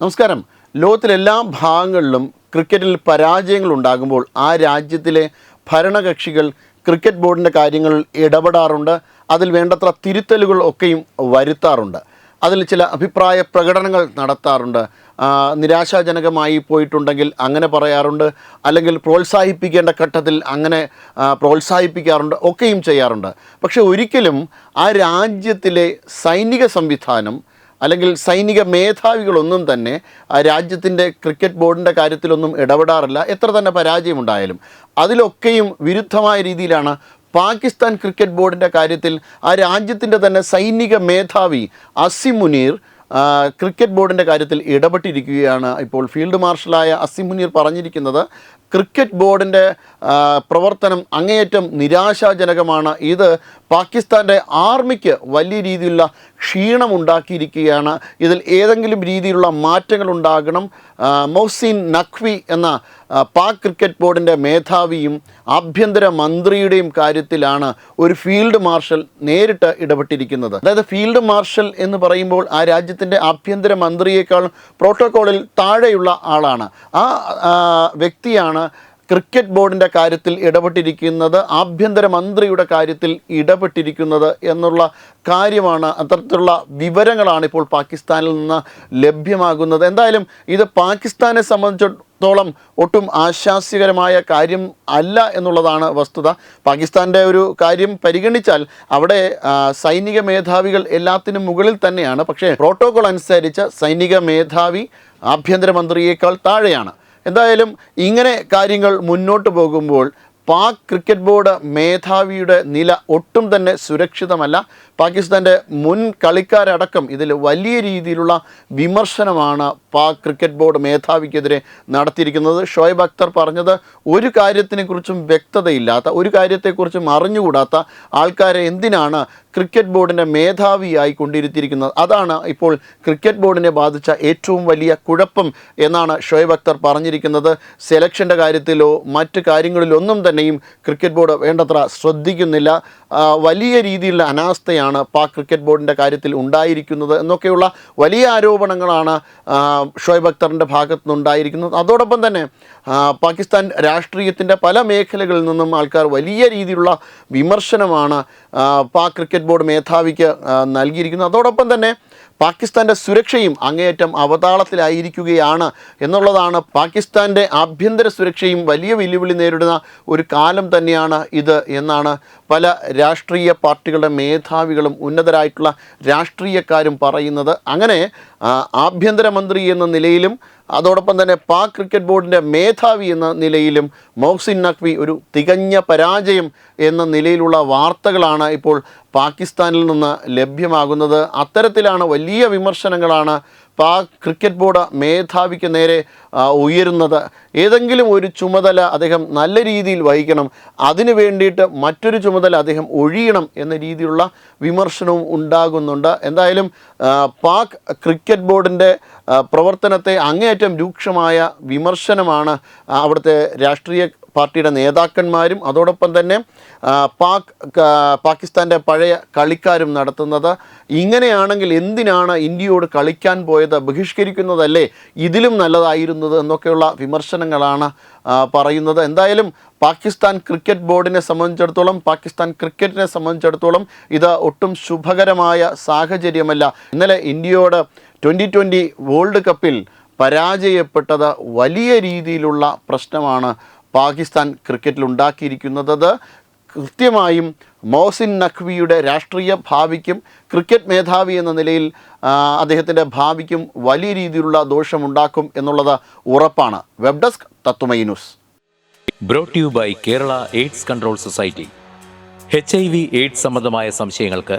നമസ്കാരം. ലോകത്തിലെ എല്ലാ ഭാഗങ്ങളിലും ക്രിക്കറ്റിൽ പരാജയങ്ങൾ ഉണ്ടാകുമ്പോൾ ആ രാജ്യത്തിലെ ഭരണകക്ഷികൾ ക്രിക്കറ്റ് ബോർഡിന്റെ കാര്യങ്ങളിൽ ഇടപെടാറുണ്ട്. അതിൽ വേണ്ടത്ര തിരുത്തലുകൾ ഒക്കെയും വരുത്താറുണ്ട്. അതിൽ ചില അഭിപ്രായ പ്രകടനങ്ങൾ നടത്താറുണ്ട്. നിരാശാജനകമായി പോയിട്ടുണ്ടെങ്കിൽ അങ്ങനെ പറയാറുണ്ട്. അല്ലെങ്കിൽ പ്രോത്സാഹിപ്പിക്കേണ്ട ഘട്ടത്തിൽ അങ്ങനെ പ്രോത്സാഹിപ്പിക്കാറുണ്ട്. ഒക്കെയും ചെയ്യാറുണ്ട്. പക്ഷേ ഒരിക്കലും ആ രാജ്യത്തിലെ സൈനിക സംവിധാനം അല്ലെങ്കിൽ സൈനിക മേധാവികളൊന്നും തന്നെ ആ രാജ്യത്തിന്റെ ക്രിക്കറ്റ് ബോർഡിന്റെ കാര്യത്തിലൊന്നും ഇടപെടാറില്ല. എത്ര തന്നെ പരാജയമുണ്ടായാലും. അതിലൊക്കെയും വിരുദ്ധമായ രീതിയിലാണ് പാകിസ്ഥാൻ ക്രിക്കറ്റ് ബോർഡിന്റെ കാര്യത്തിൽ ആ രാജ്യത്തിന്റെ തന്നെ സൈനിക മേധാവി അസിം മുനീർ ക്രിക്കറ്റ് ബോർഡിന്റെ കാര്യത്തിൽ ഇടപെട്ടിരിക്കുകയാണ് ഇപ്പോൾ ഫീൽഡ് മാർഷലായ അസിം മുനീർ പറഞ്ഞിരിക്കുന്നത്. ക്രിക്കറ്റ് ബോർഡിന്റെ പ്രവർത്തനം അങ്ങേയറ്റം നിരാശാജനകമാണ്. ഇത് പാകിസ്ഥാന്റെ ആർമിക്ക് വലിയ രീതിയിലുള്ള ക്ഷീണമുണ്ടാക്കിയിരിക്കുകയാണ്. ഇതിൽ ഏതെങ്കിലും രീതിയിലുള്ള മാറ്റങ്ങൾ ഉണ്ടാകണം. മൊഹ്സിൻ നഖ്വി എന്ന പാക് ക്രിക്കറ്റ് ബോർഡിന്റെ മേധാവിയും ആഭ്യന്തര മന്ത്രിയുടെയും കാര്യത്തിലാണ് ഒരു ഫീൽഡ് മാർഷൽ നേരിട്ട് ഇടപെട്ടിരിക്കുന്നത്. അതായത് ഫീൽഡ് മാർഷൽ എന്ന് പറയുമ്പോൾ ആ രാജ്യത്തിന്റെ ആഭ്യന്തര മന്ത്രിയേക്കാൾ പ്രോട്ടോക്കോളിൽ താഴെയുള്ള ആളാണ്. ആ, വ്യക്തിയാണ് ക്രിക്കറ്റ് ബോർഡിന്റെ കാര്യത്തിൽ ഇടപെട്ടിരിക്കുന്നത് ആഭ്യന്തര മന്ത്രിയുടെ കാര്യത്തിൽ ഇടപെട്ടിരിക്കുന്നത് എന്നുള്ള കാര്യമാണ്. അത്തരത്തിലുള്ള വിവരങ്ങളാണ് ഇപ്പോൾ പാകിസ്ഥാനിൽ നിന്ന് ലഭ്യമാകുന്നത്. എന്തായാലും ഇത് പാകിസ്ഥാനെ സംബന്ധിച്ചിടത്തോളം ഒട്ടും ആശാസ്യകരമായ കാര്യം അല്ല എന്നുള്ളതാണ് വസ്തുത. പാകിസ്ഥാന്റെ ഒരു കാര്യം പരിഗണിച്ചാൽ അവിടെ സൈനിക മേധാവികൾ എല്ലാത്തിനും മുകളിൽ തന്നെയാണ്. പക്ഷേ പ്രോട്ടോകോൾ അനുസരിച്ച് സൈനിക മേധാവി ആഭ്യന്തരമന്ത്രിയേക്കാൾ താഴെയാണ്. എന്തായാലും ഇങ്ങനെ കാര്യങ്ങൾ മുന്നോട്ട് പോകുമ്പോൾ പാക് ക്രിക്കറ്റ് ബോർഡ് മേധാവിയുടെ നില ഒട്ടും തന്നെ സുരക്ഷിതമല്ല. പാകിസ്ഥാന്റെ മുൻ കളിക്കാരടക്കം ഇതിൽ വലിയ രീതിയിലുള്ള വിമർശനമാണ് പാക് ക്രിക്കറ്റ് ബോർഡ് മേധാവിക്കെതിരെ നടത്തിയിരിക്കുന്നത്. ഷോയബ് അക്തർ പറഞ്ഞത് ഒരു കാര്യത്തിനെക്കുറിച്ചും വ്യക്തതയില്ലാത്ത ഒരു കാര്യത്തെക്കുറിച്ചും അറിഞ്ഞുകൂടാത്ത ആൾക്കാരെ എന്തിനാണ് ക്രിക്കറ്റ് ബോർഡിന്റെ മേധാവിയായി കൊണ്ടിരുത്തിയിരിക്കുന്നത്? അതാണ് ഇപ്പോൾ ക്രിക്കറ്റ് ബോർഡിനെ ബാധിച്ച ഏറ്റവും വലിയ കുഴപ്പം എന്നാണ് ഷോയബ് അക്തർ പറഞ്ഞിരിക്കുന്നത്. സെലക്ഷന്റെ കാര്യത്തിലോ മറ്റ് കാര്യങ്ങളിലൊന്നും തന്നെയും ക്രിക്കറ്റ് ബോർഡ് വേണ്ടത്ര ശ്രദ്ധിക്കുന്നില്ല. വലിയ രീതിയിലുള്ള അനാസ്ഥയാണ് പാക് ക്രിക്കറ്റ് ബോർഡിന്റെ കാര്യത്തിൽ ഉണ്ടായിരിക്കുന്നത് എന്നൊക്കെയുള്ള വലിയ ആരോപണങ്ങളാണ് ഷോയബ് അക്തറിന്റെ ഭാഗത്തു നിന്നുണ്ടായിരിക്കുന്നത് അതോടൊപ്പം തന്നെ പാകിസ്ഥാൻ രാഷ്ട്രീയത്തിന്റെ പല മേഖലകളിൽ നിന്നും ആൾക്കാർ വലിയ രീതിയിലുള്ള വിമർശനമാണ് പാക് ക്രിക്കറ്റ് ബോർഡ് മേധാവിക്ക് നൽകിയിരിക്കുന്നത്. അതോടൊപ്പം തന്നെ പാകിസ്ഥാന്റെ സുരക്ഷയും അങ്ങേയറ്റം അവതാളത്തിലായിരിക്കുകയാണ് എന്നുള്ളതാണ് പാകിസ്ഥാന്റെ ആഭ്യന്തര സുരക്ഷയും വലിയ വെല്ലുവിളി നേരിടുന്ന ഒരു കാലം തന്നെയാണ് ഇത് എന്നാണ് പല രാഷ്ട്രീയ പാർട്ടികളുടെ മേധാവികളും ഉന്നതരായിട്ടുള്ള രാഷ്ട്രീയക്കാരും പറയുന്നത് അങ്ങനെ ആഭ്യന്തരമന്ത്രി എന്ന നിലയിലും അതോടൊപ്പം തന്നെ പാക് ക്രിക്കറ്റ് ബോർഡിന്റെ മേധാവി എന്ന നിലയിലും മൊഹ്സിൻ നഖ്വി ഒരു തികഞ്ഞ പരാജയം എന്ന നിലയിലുള്ള വാർത്തകളാണ് ഇപ്പോൾ പാകിസ്ഥാനിൽ നിന്ന് ലഭ്യമാകുന്നത്. അത്തരത്തിലാണ് വലിയ വിമർശനങ്ങളാണ് പാക് ക്രിക്കറ്റ് ബോർഡ് മേധാവിക്ക് നേരെ ഉയരുന്നത്. ഏതെങ്കിലും ഒരു ചുമതല അദ്ദേഹം നല്ല രീതിയിൽ വഹിക്കണം. അതിനു വേണ്ടിയിട്ട് മറ്റൊരു ചുമതല അദ്ദേഹം ഒഴിയണം എന്ന രീതിയിലുള്ള വിമർശനവും ഉണ്ടാകുന്നുണ്ട്. എന്തായാലും പാക് ക്രിക്കറ്റ് ബോർഡിന്റെ പ്രവർത്തനത്തെ അങ്ങേയറ്റം രൂക്ഷമായ വിമർശനമാണ് അവിടുത്തെ രാഷ്ട്രീയ പാർട്ടിയുടെ നേതാക്കന്മാരും അതോടൊപ്പം തന്നെ പാക് പാകിസ്ഥാന്റെ പഴയ കളിക്കാരും നടത്തുന്നത്. ഇങ്ങനെയാണെങ്കിൽ എന്തിനാണ് ഇന്ത്യയോട് കളിക്കാൻ പോയത്? ബഹിഷ്കരിക്കുന്നതല്ലേ? ഇതിലും നല്ലതായിരുന്നത് എന്നൊക്കെയുള്ള വിമർശനങ്ങളാണ് പറയുന്നത്. എന്തായാലും പാകിസ്ഥാൻ ക്രിക്കറ്റ് ബോർഡിനെ സംബന്ധിച്ചിടത്തോളം പാകിസ്ഥാൻ ക്രിക്കറ്റിനെ സംബന്ധിച്ചിടത്തോളം ഇത് ഒട്ടും ശുഭകരമായ സാഹചര്യമല്ല. ഇന്നലെ ഇന്ത്യയോട് ട്വന്റി ട്വന്റി വേൾഡ് കപ്പിൽ പരാജയപ്പെട്ടത് വലിയ രീതിയിലുള്ള പ്രശ്നമാണ് പാകിസ്ഥാൻ ക്രിക്കറ്റിൽ ഉണ്ടാക്കിയിരിക്കുന്നത് കൃത്യമായും മോസിൻ നഖ്വിയുടെ രാഷ്ട്രീയ ഭാവിക്കും ക്രിക്കറ്റ് മേധാവി എന്ന നിലയിൽ അദ്ദേഹത്തിന്റെ ഭാവിക്കും വലിയ രീതിയിലുള്ള ദോഷമുണ്ടാക്കും എന്നുള്ളത് ഉറപ്പാണ്. Web desk Tathwamayi news. Brought you by Kerala AIDS control society H I V AIDS സംബന്ധമായ സംശയങ്ങൾക്ക്